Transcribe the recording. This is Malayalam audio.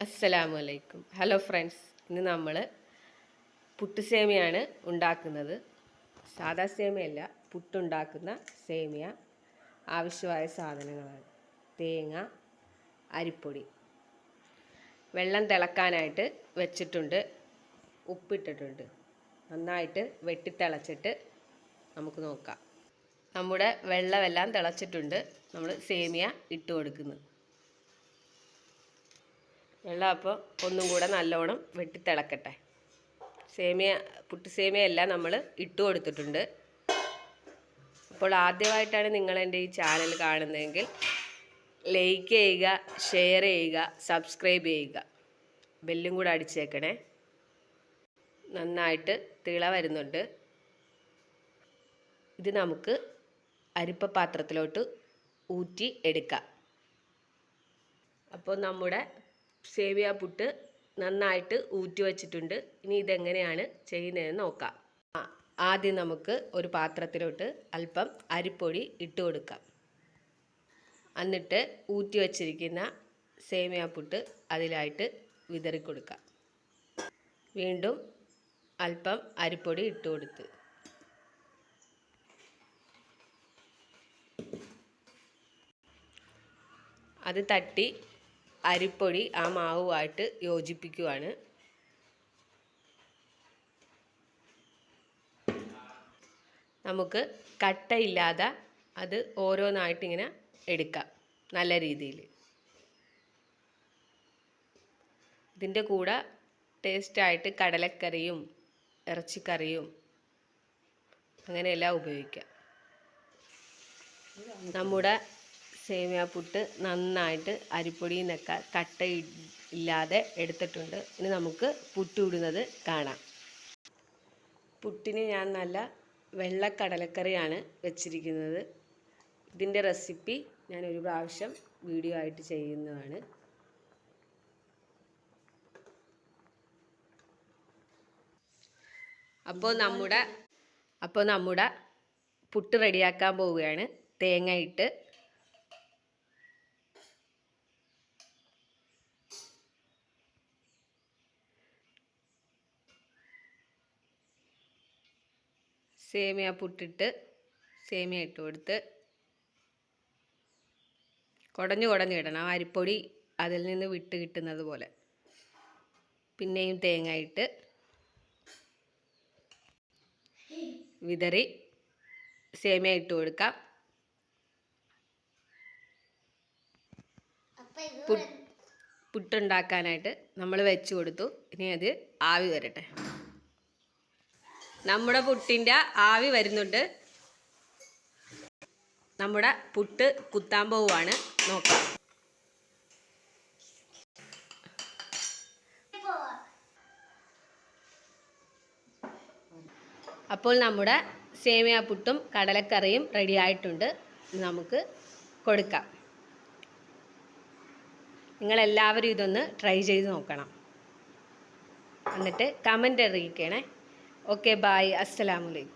അസ്സലാമു അലൈക്കും ഹലോ ഫ്രണ്ട്സ് ഇന്ന് നമ്മൾ പുട്ടുസേമിയാണ് ഉണ്ടാക്കുന്നത്. സാദാ സേമിയല്ല പുട്ടുണ്ടാക്കുന്ന സേമിയ. ആവശ്യമായ സാധനങ്ങളാണ്. തേങ്ങ അരിപ്പൊടി. വെള്ളം തിളക്കാനായിട്ട് വെച്ചിട്ടുണ്ട്. ഉപ്പിട്ടിട്ടുണ്ട്. നന്നായിട്ട് വെട്ടിത്തിളച്ചിട്ട് നമുക്ക് നോക്കാം. നമ്മുടെ വെള്ളമെല്ലാം തിളച്ചിട്ടുണ്ട്. നമ്മൾ സേമിയ ഇട്ട് കൊടുക്കുന്നു വെള്ളം അപ്പോൾ ഒന്നും കൂടെ നല്ലോണം വെട്ടി തിളക്കട്ടെ. സേമിയ പുട്ട് സേമിയ എല്ലാം നമ്മൾ ഇട്ട് കൊടുത്തിട്ടുണ്ട്. അപ്പോൾ ആദ്യമായിട്ടാണ് നിങ്ങൾ എന്റെ ഈ ചാനൽ കാണുന്നതെങ്കിൽ ലൈക്ക് ചെയ്യുക ഷെയർ ചെയ്യുക സബ്സ്ക്രൈബ് ചെയ്യുക. ബെല്ലും കൂടെ അടിച്ചേക്കണേ. നന്നായിട്ട് തിള വരുന്നുണ്ട്. ഇത് നമുക്ക് അരിപ്പ പാത്രത്തിലോട്ട് ഊറ്റി എടുക്കാം. അപ്പോൾ നമ്മുടെ സേവിയ പുട്ട് നന്നായിട്ട് ഊറ്റി വച്ചിട്ടുണ്ട്. ഇനി ഇതെങ്ങനെയാണ് ചെയ്യുന്നതെന്ന് നോക്കാം. ആദ്യം നമുക്ക് ഒരു പാത്രത്തിലോട്ട് അല്പം അരിപ്പൊടി ഇട്ട് കൊടുക്കാം. എന്നിട്ട് ഊറ്റി വച്ചിരിക്കുന്ന സേമിയ പുട്ട് അതിലായിട്ട് വിതറി കൊടുക്കാം. വീണ്ടും അല്പം അരിപ്പൊടി ഇട്ട് കൊടുത്ത്. അത് തട്ടി അരിപ്പൊടി ആ മാവുമായിട്ട് യോജിപ്പിക്കുവാണ്. നമുക്ക് കട്ടയില്ലാതെ അത് ഓരോന്നായിട്ട് ഇങ്ങനെ എടുക്കാം നല്ല രീതിയിൽ. ഇതിന്റെ കൂടെ ടേസ്റ്റായിട്ട് കടലക്കറിയും ഇറച്ചിക്കറിയും അങ്ങനെയെല്ലാം ഉപയോഗിക്കാം. നമ്മുടെ സേമിയ പുട്ട് നന്നായിട്ട് അരിപ്പൊടിയിൽ നിന്നൊക്കെ കട്ട ഇല്ലാതെ എടുത്തിട്ടുണ്ട്. ഇനി നമുക്ക് പുട്ട് ഇടുന്നത് കാണാം. പുട്ടിന് ഞാൻ നല്ല വെള്ളക്കടലക്കറിയാണ് വെച്ചിരിക്കുന്നത്. ഇതിന്റെ റെസിപ്പി ഞാൻ ഒരു പ്രാവശ്യം വീഡിയോ ആയിട്ട് ചെയ്യുന്നതാണ്. അപ്പോൾ നമ്മുടെ അപ്പോൾ നമ്മുടെ പുട്ട് റെഡിയാക്കാൻ പോവുകയാണ്. തേങ്ങ ഇട്ട് സേമിയ പുട്ടിട്ട് സേമിയ ഇട്ട് കൊടുത്ത് കുടഞ്ഞു കുടഞ്ഞു ഇടണം. അരിപ്പൊടി അതിൽ നിന്ന് വിട്ട് കിട്ടുന്നത് പോലെ. പിന്നെയും തേങ്ങ ഇട്ട് വിതറി സേമിയ ഇട്ട് കൊടുക്കാം. പുട്ടുണ്ടാക്കാനായിട്ട് നമ്മൾ വെച്ച് കൊടുത്തു. ഇനി അത് ആവി വരട്ടെ. നമ്മുടെ പുട്ടിന്റെ ആവി വരുന്നുണ്ട്. നമ്മുടെ പുട്ട് കുത്താൻ പോവുകയാണ്. നോക്കാം. അപ്പോൾ നമ്മുടെ സേമിയ പുട്ടും കടലക്കറിയും റെഡി ആയിട്ടുണ്ട്. നമുക്ക് കൊടുക്കാം. നിങ്ങളെല്ലാവരും ഇതൊന്ന് ട്രൈ ചെയ്ത് നോക്കണം. എന്നിട്ട് കമന്റ് അറിയിക്കണേ ഓക്കെ ബായ് അസ്സലാമലൈക്കും